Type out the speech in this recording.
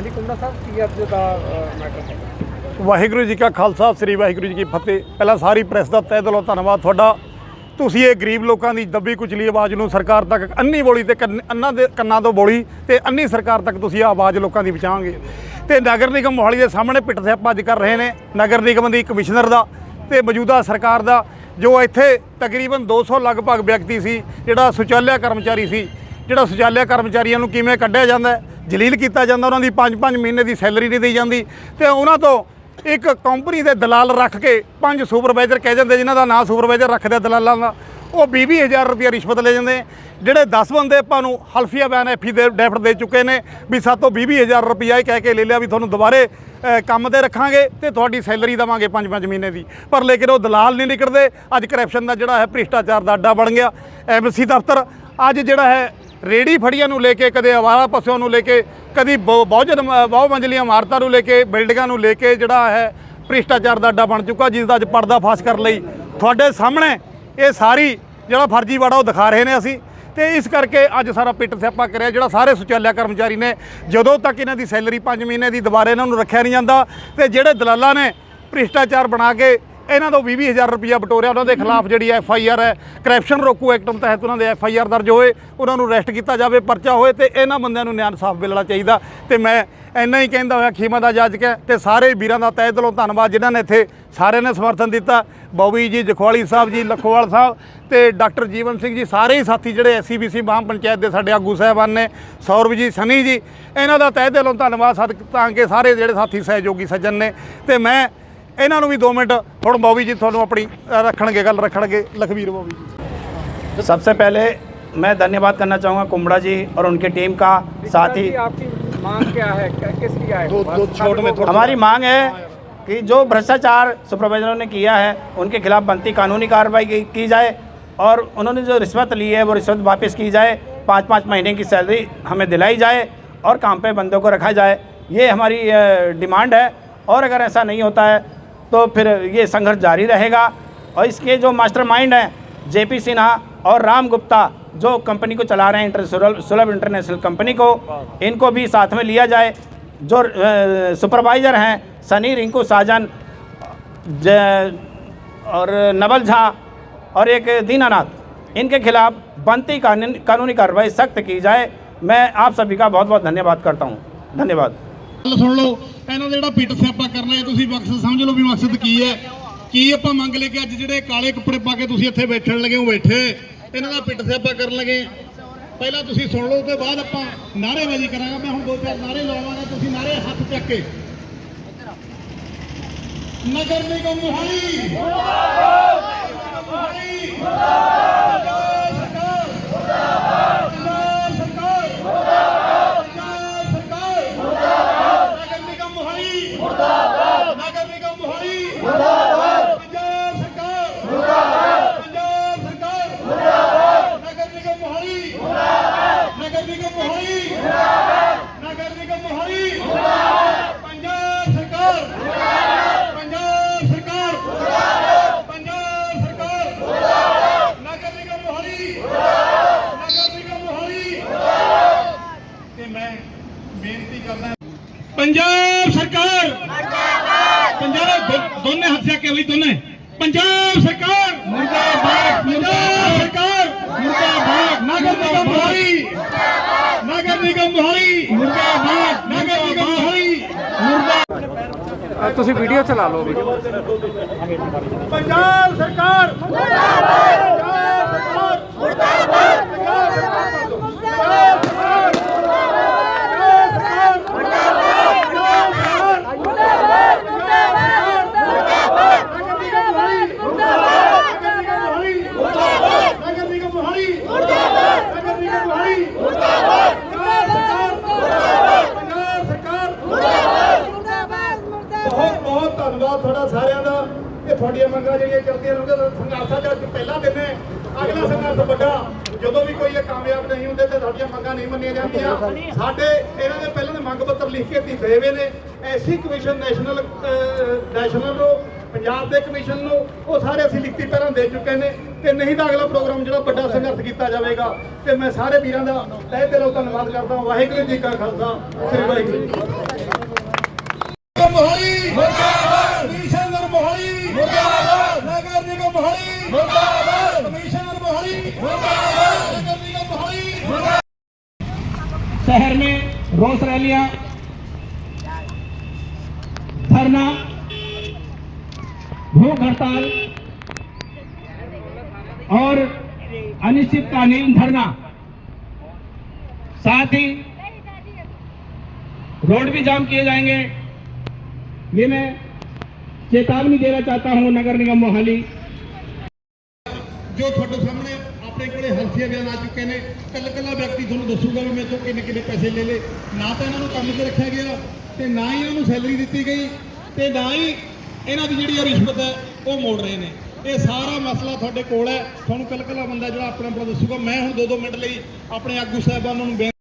ਹਾਂਜੀ ਕੁੰਡਾ ਸਾਹਿਬ ਕੀ ਅੱਜ ਦਾ ਮੈਟਰ ਹੈ? ਵਾਹਿਗੁਰੂ ਜੀ ਕਾ ਖਾਲਸਾ ਸ੍ਰੀ ਵਾਹਿਗੁਰੂ ਜੀ ਕੀ ਫਤਿਹ। ਪਹਿਲਾਂ ਸਾਰੀ ਪ੍ਰੈਸ ਦਾ ਤਹਿ ਦਿਲੋਂ ਧੰਨਵਾਦ ਤੁਹਾਡਾ। ਤੁਸੀਂ ਇਹ ਗਰੀਬ ਲੋਕਾਂ ਦੀ ਦੱਬੀ ਕੁਚਲੀ ਆਵਾਜ਼ ਨੂੰ ਸਰਕਾਰ ਤੱਕ ਅੰਨੀ ਬੋਲੀ ਤੇ ਕੰਨ- ਅੰਨਾਂ ਦੇ ਕੰਨਾਂ ਤੋਂ ਬੋਲੀ ਤੇ ਅੰਨੀ ਸਰਕਾਰ ਤੱਕ ਤੁਸੀਂ ਇਹ ਆਵਾਜ਼ ਲੋਕਾਂ ਦੀ ਪਹੁੰਚਾਓਗੇ। ਤੇ ਨਗਰ ਨਿਗਮ ਮੋਹਾਲੀ ਦੇ ਸਾਹਮਣੇ ਪਿੱਟ ਸਿਆਪਾ ਅੱਜ ਕਰ ਰਹੇ ਨੇ। ਨਗਰ ਨਿਗਮ ਦੀ ਕਮਿਸ਼ਨਰ ਦਾ ਤੇ ਮੌਜੂਦਾ ਸਰਕਾਰ ਦਾ ਜੋ ਇੱਥੇ ਤਕਰੀਬਨ 200 ਲਗਭਗ ਵਿਅਕਤੀ ਸੀ ਜਿਹੜਾ ਸੁਚਾਲਿਆ ਕਰਮਚਾਰੀ ਸੀ। ਜਿਹੜਾ ਸੁਚਾਲਿਆ ਕਰਮਚਾਰੀਆਂ ਨੂੰ ਕਿਵੇਂ ਕੱਢਿਆ ਜਾਂਦਾ ਹੈ, ਜਲੀਲ ਕੀਤਾ ਜਾਂਦਾ, ਉਹਨਾਂ ਦੀ 5-5 ਮਹੀਨੇ ਦੀ ਸੈਲਰੀ ਨਹੀਂ ਦੇਈ ਜਾਂਦੀ ਤੇ ਉਹਨਾਂ ਤੋਂ ਇੱਕ ਕੰਪਨੀ ਦੇ ਦਲਾਲ ਰੱਖ ਕੇ ਪੰਜ ਸੁਪਰਵਾਈਜ਼ਰ ਕਹਿ ਜਾਂਦੇ, ਜਿਨ੍ਹਾਂ ਦਾ ਨਾਂ ਸੁਪਰਵਾਈਜ਼ਰ ਰੱਖਦੇ ਦਲਾਲਾਂ ਦਾ, ਉਹ 20-20000 ਰੁਪਏ ਰਿਸ਼ਵਤ ਲੈ ਜਾਂਦੇ ਜਿਹੜੇ 10 ਬੰਦੇ ਆਪਾਂ ਨੂੰ ਹਲਫੀਆ ਬਿਆਨ ਐਫੀ ਦੇ ਡੈਫਟ ਦੇ ਚੁੱਕੇ ਨੇ ਵੀ ਸਾਤੋਂ 20-20000 ਰੁਪਇਆ ਇਹ ਕਹਿ ਕੇ ਲੈ ਲਿਆ ਵੀ ਤੁਹਾਨੂੰ ਦੁਬਾਰੇ ਕੰਮ ਤੇ ਰੱਖਾਂਗੇ ਤੇ ਤੁਹਾਡੀ ਸੈਲਰੀ ਦੇਵਾਂਗੇ 5-5 ਮਹੀਨੇ ਦੀ। ਪਰ ਲੇਕਿਨ ਉਹ ਦਲਾਲ ਨਹੀਂ ਨਿਕਲਦੇ। ਅੱਜ ਕਰਪਸ਼ਨ ਦਾ ਜਿਹੜਾ ਹੈ ਭ੍ਰਿਸ਼ਟਾਚਾਰ ਦਾ ਅੱਡਾ ਬਣ ਗਿਆ। ਐਮਸੀ ਦਫ਼ਤਰ ਅੱਜ ਜਿਹੜਾ ਹੈ ਰੇੜੀ ਫੜੀਆਂ ਨੂੰ ਲੈ ਕੇ, ਕਦੇ ਆਵਾਰਾ ਪਸ਼ੂਆਂ ਨੂੰ ਲੈ ਕੇ, ਕਦੀ ਬਹੁ- ਬਹੁਜਨ ਮ- ਬਹੁ ਮੰਜ਼ਲੀਆਂ ਇਮਾਰਤਾਂ ਨੂੰ ਲੈ ਕੇ, ਬਿਲਡਿੰਗਾਂ ਨੂੰ ਲੈ ਕੇ ਜਿਹੜਾ ਹੈ ਭ੍ਰਿਸ਼ਟਾਚਾਰ ਦਾ ਅੱਡਾ ਬਣ ਚੁੱਕਾ, ਜਿਸ ਦਾ ਅੱਜ ਪਰਦਾ ਫਾਸ਼ ਕਰਨ ਲਈ ਤੁਹਾਡੇ ਸਾਹਮਣੇ ਇਹ ਸਾਰੀ ਜਿਹੜਾ ਫਰਜ਼ੀਵਾੜਾ ਉਹ ਦਿਖਾ ਰਹੇ ਨੇ ਅਸੀਂ। ਤੇ ਇਸ ਕਰਕੇ ਅੱਜ ਸਾਰਾ ਪਿੱਟ ਸਿਆਪਾ ਕਰਿਆ, ਜਿਹੜਾ ਸਾਰੇ ਸੁਚਾਲਿਆ ਕਰਮਚਾਰੀ ਨੇ, ਜਦੋਂ ਤੱਕ ਇਹਨਾਂ ਦੀ ਸੈਲਰੀ 5 ਮਹੀਨੇ ਦੀ ਦੁਬਾਰਾ ਇਹਨਾਂ ਨੂੰ ਰੱਖਿਆ ਨਹੀਂ ਜਾਂਦਾ, ਤੇ ਜਿਹੜੇ ਦਲਾਲਾਂ ਨੇ ਭ੍ਰਿਸ਼ਟਾਚਾਰ ਬਣਾ ਕੇ ਇਹਨਾਂ ਤੋਂ 20-20000 ਰੁਪਇਆ ਬਟੋਰਿਆ ਉਹਨਾਂ ਦੇ ਖਿਲਾਫ ਜਿਹੜੀ ਐਫ ਆਈ ਆਰ ਹੈ ਕਰਪਸ਼ਨ ਰੋਕੂ ਐਕਟ ਤਹਿਤ ਉਹਨਾਂ ਦੇ ਐਫ ਆਈ ਆਰ ਦਰਜ ਹੋਏ, ਉਹਨਾਂ ਨੂੰ ਅਰੈਸਟ ਕੀਤਾ ਜਾਵੇ, ਪਰਚਾ ਹੋਏ ਤੇ ਇਹਨਾਂ ਬੰਦਿਆਂ ਨੂੰ ਨਿਆਂ ਇਨਸਾਫ ਮਿਲਣਾ ਚਾਹੀਦਾ। ਤੇ ਮੈਂ ਇੰਨਾ ਹੀ ਕਹਿੰਦਾ ਹੋਇਆ, ਖੀਮਾ ਦਾ ਜੱਜ ਕਹਿ ਤੇ ਸਾਰੇ ਵੀਰਾਂ ਦਾ ਤਹਿ ਦਿਲੋਂ ਧੰਨਵਾਦ ਜਿਨ੍ਹਾਂ ਨੇ ਇੱਥੇ ਸਾਰਿਆਂ ਨੇ ਸਮਰਥਨ ਦਿੱਤਾ। ਬੌਬੀ ਜੀ, ਜਖਵਾਲੀ ਸਾਹਿਬ ਜੀ, ਲਖੋਵਾਲ ਸਾਹਿਬ ਤੇ ਡਾਕਟਰ ਜੀਵਨ ਸਿੰਘ ਜੀ, ਸਾਰੇ ਹੀ ਸਾਥੀ ਜਿਹੜੇ ਐਸਸੀਬੀਸੀ ਮਹਾਂ ਪੰਚਾਇਤ ਦੇ ਸਾਡੇ ਆਗੂ ਸਾਹਿਬਾਨ ਨੇ, ਸੌਰਵ ਜੀ, ਸਨੀ ਜੀ, ਇਹਨਾਂ ਦਾ ਤਹਿ ਦਿਲੋਂ ਧੰਨਵਾਦ। ਸਦ ਤਾਂ ਕਿ ਸਾਰੇ ਜਿਹੜੇ ਸਾਥੀ ਸਹਿਯੋਗੀ ਸੱਜਣ ਨੇ। ਤੇ ਮੈਂ ਇਹਨਾਂ ਨੂੰ ਵੀ 2 ਮਿੰਟ ਹੁਣ ਬੌਬੀ ਜੀ ਤੁਹਾਨੂੰ ਆਪਣੀ ਅ, ਰੱਖਣਗੇ ਗੱਲ ਰੱਖਣਗੇ ਲਖਵੀਰ ਬੌਬੀ ਜੀ सबसे पहले मैं धन्यवाद करना चाहूँगा कुमड़ा जी और उनकी टीम का साथ ही कि आपकी मांग क्या है क्या- किस लिए आए दो- दो छोट में थोड़ा- हमारी मांग है कि जो भ्रष्टाचार सुपरवाइजरों ने किया है उनके खिलाफ बनती कानूनी कार्रवाई की, की जाए और उन्होंने जो रिश्वत ली है वो रिश्वत वापस की जाए पाँच पाँच महीने की सैलरी हमें दिलाई जाए और काम पे बंदों को रखा जाए ये हमारी अ, डिमांड है और अगर ऐसा नहीं होता है तो फिर ये संघर्ष जारी रहेगा। और इसके जो मास्टरमाइंड हैं जेपी सिन्हा और राम गुप्ता जो कंपनी को चला रहे हैं इंटर सुलभ इंटरनेशनल कंपनी को इनको भी साथ में लिया जाए। जो सुपरवाइजर हैं सनी रिंकू साजन और नवल झा और एक दीनानाथ इनके खिलाफ बनती कानून कानूनी कार्रवाई सख्त की जाए। मैं आप सभी का बहुत बहुत धन्यवाद करता हूँ। धन्यवाद। ਗੱਲ ਸੁਣ ਲਓ, ਇਹਨਾਂ ਦਾ ਜਿਹੜਾ ਪਿੱਟ ਸਿਆਪਾ ਕਰਨਾ ਹੈ ਤੁਸੀਂ ਮਕਸਦ ਸਮਝ ਲਓ ਵੀ ਮਕਸਦ ਕੀ ਹੈ। ਕੀ ਆਪਾਂ ਮੰਗ ਲੈ ਕੇ ਅੱਜ ਜਿਹੜੇ ਕਾਲੇ ਕੱਪੜੇ ਪਾ ਕੇ ਤੁਸੀਂ ਇੱਥੇ ਬੈਠਣ ਲੱਗੇ ਹੋ, ਬੈਠੇ, ਇਹਨਾਂ ਦਾ ਪਿੱਟ ਸਿਆਪਾ ਕਰਨ ਲੱਗੇ। ਪਹਿਲਾਂ ਤੁਸੀਂ ਸੁਣ ਲਓ ਤੇ ਬਾਅਦ ਆਪਾਂ ਨਾਅਰੇਬਾਜ਼ੀ ਕਰਾਂਗਾ। ਮੈਂ ਹੁਣ ਦੋ ਚਾਰ ਨਾਅਰੇ ਲਾਵਾਂਗਾ, ਤੁਸੀਂ ਨਾਅਰੇ ਹੱਥ ਚੱਕ ਕੇ। ਨਗਰ ਨਿਗਮ ਮੁਹਾਲੀ। ਨਗਰ ਨਿਗਮ ਮੁਹਾਲੀ ਮੁਰਦਾਬਾਦ ਨਗਰ ਨਿਗਮ ਮੁਹਾਲੀ ਮੁਰਦਾਬਾਦ। ਪੰਜਾਬ ਸਰਕਾਰ। ਮੁਰਦਾਬਾਦ। ਪੰਜਾਬ ਸਰਕਾਰ। ਮੁਰਦਾਬਾਦ। ਨਗਰ ਨਿਗਮ ਮੁਹਾਲੀ। ਮੁਰਦਾਬਾਦ। ਨਗਰ ਨਿਗਮ ਮੁਹਾਲੀ। ਮੁਰਦਾਬਾਦ। ਨਗਰ ਨਿਗਮ ਮੁਹਾਲੀ। ਮੁਰਦਾਬਾਦ। ਪੰਜਾਬ ਸਰਕਾਰ। ਮੁਰਦਾਬਾਦ। ਪੰਜਾਬ ਸਰਕਾਰ। ਮੁਰਦਾਬਾਦ। ਪੰਜਾਬ ਸਰਕਾਰ। ਮੁਰਦਾਬਾਦ। ਨਗਰ ਨਿਗਮ ਮੁਹਾਲੀ। ਮੁਰਦਾਬਾਦ। ਨਗਰ ਨਿਗਮ ਮੁਹਾਲੀ। ਮੁਰਦਾਬਾਦ। ਤੇ ਮੈਂ ਬੇਨਤੀ ਕਰਦਾ ਪੰਜਾਬ ਸਰਕਾਰ। ਮੁਰਦਾਬਾਦ। ਪੰਜਾਬ ਦੋਨੇ ਹੱਥ ਚੱਕ ਕੇ ਲਈ ਦੋਨੇ। ਪੰਜਾਬ ਸਰਕਾਰ! ਮੁਰਦਾਬਾਦ ਪੰਜਾਬ ਸਰਕਾਰ! ਮੁਰਦਾਬਾਦ ਨਗਰ ਨਿਗਮ ਮੋਹਾਲੀ! ਨਗਰ ਨਿਗਮ ਮੋਹਾਲੀ! ਮੁਰਦਾਬਾਦ ਨਗਰ ਨਿਗਮ ਮੋਹਾਲੀ! ਮੁਰਦਾਬਾਦ ਤੁਸੀਂ ਵੀਡੀਓ ਚਲਾ ਲਓ ਵੀ ਪੰਜਾਬ ਸਰਕਾਰ! ਮੁਰਦਾਬਾਦ ਪੰਜਾਬ ਸਰਕਾਰ ਮੁਰਦਾਬਾਦ ਪੰਜਾਬ ਸਰਕਾਰ ਪੰਜਾਬ ਸਰਕਾਰ ਨਗਰ ਨਿਗਮ ਮੋਹਾਲੀ ਮੁਰਦਾਬਾਦ ਨਗਰ ਨਿਗਮ ਮੋਹਾਲੀ ਮੁਰਦਾਬਾਦ ਪੰਜਾਬ ਸਰਕਾਰ ਬਹੁਤ ਬਹੁਤ ਧੰਨਵਾਦ ਤੁਹਾਡਾ ਸਾਰਿਆਂ ਦਾ ਇਹ ਤੁਹਾਡੀਆਂ ਜਿਹੜੀਆਂ ਚੱਲਦੀਆਂ ਰਹਿੰਦੀਆਂ ਸੰਘਰਸ਼ਾਂ ਦਾ ਪਹਿਲਾ ਦਿਨ ਹੈ ਅਗਲਾ ਸੰਘਰਸ਼ ਵੱਡਾ। ਜਦੋਂ ਵੀ ਕੋਈ ਇਹ ਕਾਮਯਾਬ ਨਹੀਂ ਹੁੰਦੇ ਤੇ ਸਾਡੀਆਂ ਮੰਗਾਂ ਨਹੀਂ ਮੰਨੀਆਂ ਜਾਂਦੀਆਂ। ਸਾਡੇ ਇਹਨਾਂ ਦੇ ਪਹਿਲਾਂ ਦੇ ਮੰਗ ਪੱਤਰ ਲਿਖ ਕੇ ਦਿੱਤੇ ਹੋਏ ਨੇ। ਐਸੀ ਕਮਿਸ਼ਨ ਨੈਸ਼ਨਲ ਨੈਸ਼ਨਲ ਨੂੰ, ਪੰਜਾਬ ਦੇ ਕਮਿਸ਼ਨ ਨੂੰ, ਉਹ ਸਾਰੇ ਅਸੀਂ ਲਿਖਤੀ ਪਹਿਲਾਂ ਦੇ ਚੁੱਕੇ ਨੇ। ਤੇ ਨਹੀਂ ਤਾਂ ਅਗਲਾ ਪ੍ਰੋਗਰਾਮ ਜਿਹੜਾ ਵੱਡਾ ਸੰਘਰਸ਼ ਕੀਤਾ ਜਾਵੇਗਾ। ਤੇ ਮੈਂ ਸਾਰੇ ਵੀਰਾਂ ਦਾ ਤਹਿ ਦਿਲੋਂ ਧੰਨਵਾਦ ਕਰਦਾ ਵਾਹਿਗੁਰੂ ਜੀ ਕਾ ਖਾਲਸਾ। ਸ੍ਰੀ ਵਾਹਿਗੁਰੂ शहर में रोस रैलियाँ, धरना, भूख हड़ताल और अनिश्चितकालीन धरना। साथ ही रोड भी जाम किए जाएँगे। ये मैं चेतावनी देना चाहता हूँ नगर निगम मोहाली। जो फ़ोटो सामने ਆਪਣੇ ਕੋਲੇ ਹਲਫੀਆ ਬਿਆਨ ਆ ਚੁੱਕੇ ਨੇ। ਕੱਲ ਕੱਲਾ ਵਿਅਕਤੀ ਤੁਹਾਨੂੰ ਦੱਸੂਗਾ ਵੀ ਮੇਰੇ ਤੋਂ ਕਿੰਨੇ ਕਿੰਨੇ ਪੈਸੇ ਲੈ ਲਏ। ਨਾ ਤਾਂ ਇਹਨਾਂ ਨੂੰ ਕੰਮ ਤੇ ਰੱਖਿਆ ਗਿਆ ਤੇ ਨਾ ਹੀ ਇਹਨਾਂ ਨੂੰ ਸੈਲਰੀ ਦਿੱਤੀ ਗਈ ਤੇ ਨਾ ਹੀ ਇਹਨਾਂ ਦੀ ਜਿਹੜੀ ਆ ਰਿਸ਼ਵਤ ਹੈ, ਉਹ ਮੋੜ ਰਹੇ ਨੇ। ਇਹ ਸਾਰਾ ਮਸਲਾ ਤੁਹਾਡੇ ਕੋਲ ਹੈ। ਤੁਹਾਨੂੰ ਕੱਲ ਕੱਲਾ ਬੰਦਾ ਜਿਹੜਾ ਆਪਣੇ ਕੋਲ ਦੱਸੂਗਾ। ਮੈਂ ਹੁਣ 2-2 ਮਿੰਟ ਲਈ ਆਪਣੇ ਆਗੂ ਸਾਹਿਬਾਨਾਂ ਨੂੰ ਬੇਨਤੀ